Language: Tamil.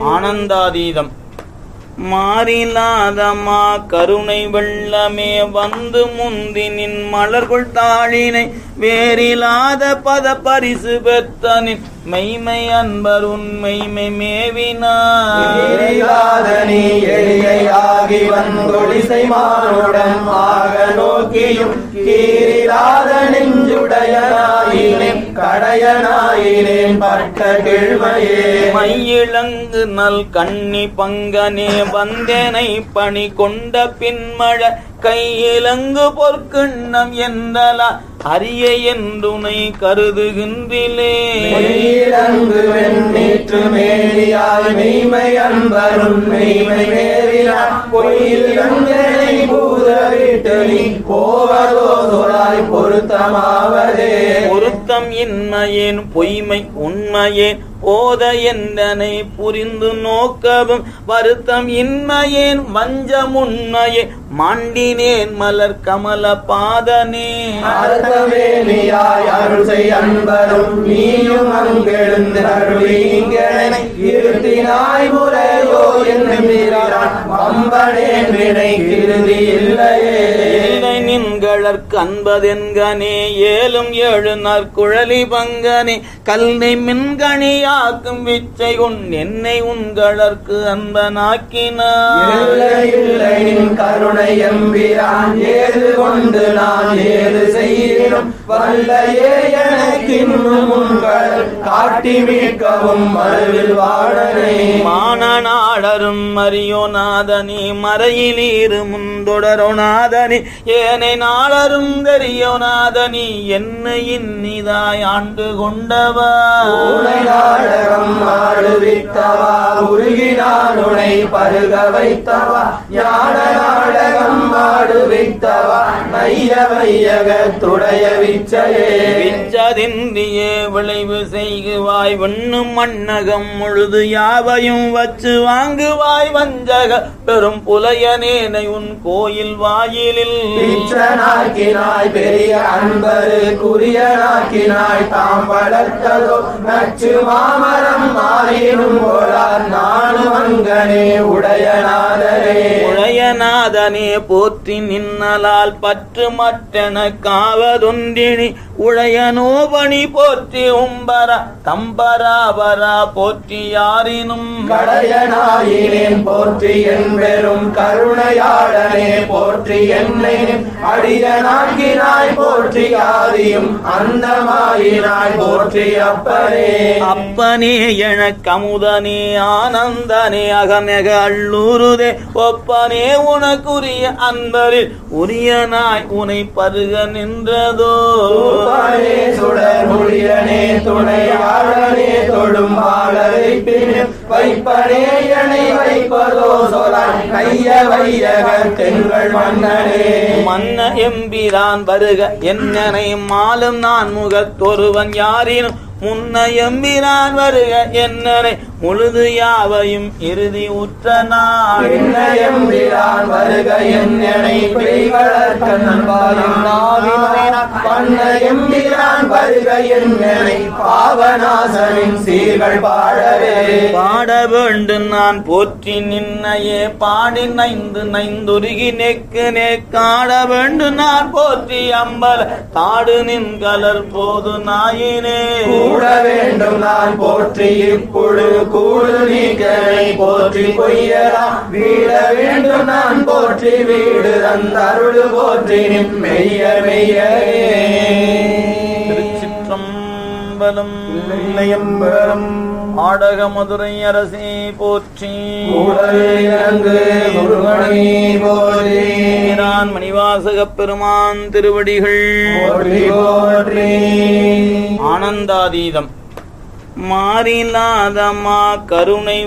ஆனந்தாதீதம். மாறிலாதமா கருணை வெள்ளமே வந்து முந்தி நின் மலர்கொள் தாளினை வேறிலாத பத பரிசு பெத்தனின் மெய்மை அன்பர் உண்மைமை மேவினாத நீரில்லாத நீ எளியாகி வந்தொழிசை மானுடன் ஆக நோக்கியும் கடையனாயினேன் பட்ட கிழ்மையே மையிழங்கு நல் கண்ணி பங்கனே வந்தேனை பணி கொண்ட பின்மழ கையிலங்கு பொற்கிண்ணம் என்றலா அரிய என்றுனை கருதுகின்றிலே. வெண்ணீற்று மேலியாய் மெய்மை அன்பரும் மெய்மை பொய்யில் கங்கனை பூத விட்டு நீ போவதோ சொலாய் பொருத்தமாவதே. பொருத்தம் இன்மையேன் பொய்மை உண்மையேன். போத என்றனை புரிந்து நோக்கவும் வருத்தம் இன்மையேன். வஞ்சம் உண்மையே மாண்டினேன் மலர் கமல பாதனே. அன்பரும் நீயும் அங்கெழுந்து இருத்தினாய் முறையோ இல்லையே. இல்லை அன்பதென்கனே ஏலும் ஏழு நற்குழலி பங்கனே கல்லை மின்கணியாக்கும் விச்சை உன் என்னை உங்களற்கு அன்பனாக்கினார். கருணை எம்பிரான் ஏது கொண்டு நான் ஏது செய்யும் வல்லையே எனக்கு இன்னும் உங்கள் காட்டி மீட்கவும் மறுவில் வாழனே மானநாடரும் மரியோநாதனே மறையிலீரு முந்தொடரோநாதனே ஏனை நாளரும் தெரியோநாதனே என்ன இன்னிதாய் ஆண்டு கொண்டவா. நாடகம் ஆடுவித்தவா உருகினான் உனை பருக வைத்தவா ஞான நாடகம் ஆடுவித்தவா வையகத்துடைய விச்சையே. விச்சதின்றியே விளைவு செய்குவாய் வெண்ணும் மண்ணகம் முழுது யாவையும் வச்சு வாங்குவாய் வஞ்சக பெரும் புலையனேனை உன் கோயில் வாயிலில். பிச்சனாக்கினாய் பெரிய அன்பரு குறியனாக்கினாய் தாம் வளர்த்ததோ நச்சு மாமரம் மாறினும் போலார். நானும் அங்கனே உடையநாதரே. உழையநாதனே போற்றி நின்னலால் பற்று மற்றென காவதொன்றினி உழையனோபணி போற்றி உம்பரா தம்பராபரா போற்றி யாரினும். கடையனாயினேன் போற்றி என் பெரும் கருணையாளனே போற்றி என்னை அடியனாக்கினாய் போற்றி ஆதியும் அந்தமாயினாய் போற்றி அப்பனே. அப்பனே எனக் அமுதனே ஆனந்தனே அகமெக அள்ளூருதே ஒப்பனே உனக்குரிய அன்பரில் உரியனாய் உனை பருக நின்றதோ? தூபானே சுடர் முடியனே துணையாளனே தொடும் பாலரை பின் வைப்பனே எனை வைப்பதோ? சொலாய் கைய வையக தெங்கள் மன்னனே. மன்ன எம்பிரான் வருக என்னனை மாலும் நான் முகத்தொருவன் யாரினும். முன்ன எம்பிரான் வருக என்னனை முழுது யாவையும் இறுதி உற்ற நாள். எம்பிரான் வருக பண்ண எம்பிரான் வருக என்னை பாவநாசனின் சீர்கள் பாடவே. பாட வேண்டும் நான் போற்றி நின்னையே பாடி நைந்து நைந்துருகி நெக்கு நெக்காட வேண்டும் நான் போற்றி அம்பல தாடு நின் கலர் போது நாயினே. கூட வேண்டும் நான் போற்றி இப்பொழுது கூடு நீக்கனை போற்றி பொய்யலாம். வீட வேண்டும் நான் போற்றி வீடு தந்தருள் போற்றி மெய்ய மெய்யரே திருச்சிற்றம்பலம் இல்லையம்பரம் ஆடக மதுரை அரசே போற்றி. நான் மணிவாசகப் பெருமான் திருவடிகள். ஆனந்தாதீதம். மாறிலாதமா கருணை